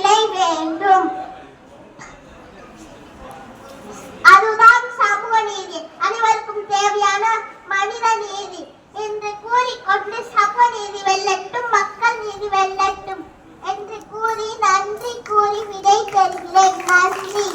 நிலை வேண்டும். அதுதான் சமூக நீதி. அனைவருக்கும் தேவையான மனித நீதி என்று கூறிக்கொண்டு சமூக நீதி வெல்லட்டும் மக்கள் நீதி வெல்லட்டும் என்று கூறி நன்றி கூறி விடை தருகிறேன். நன்றி.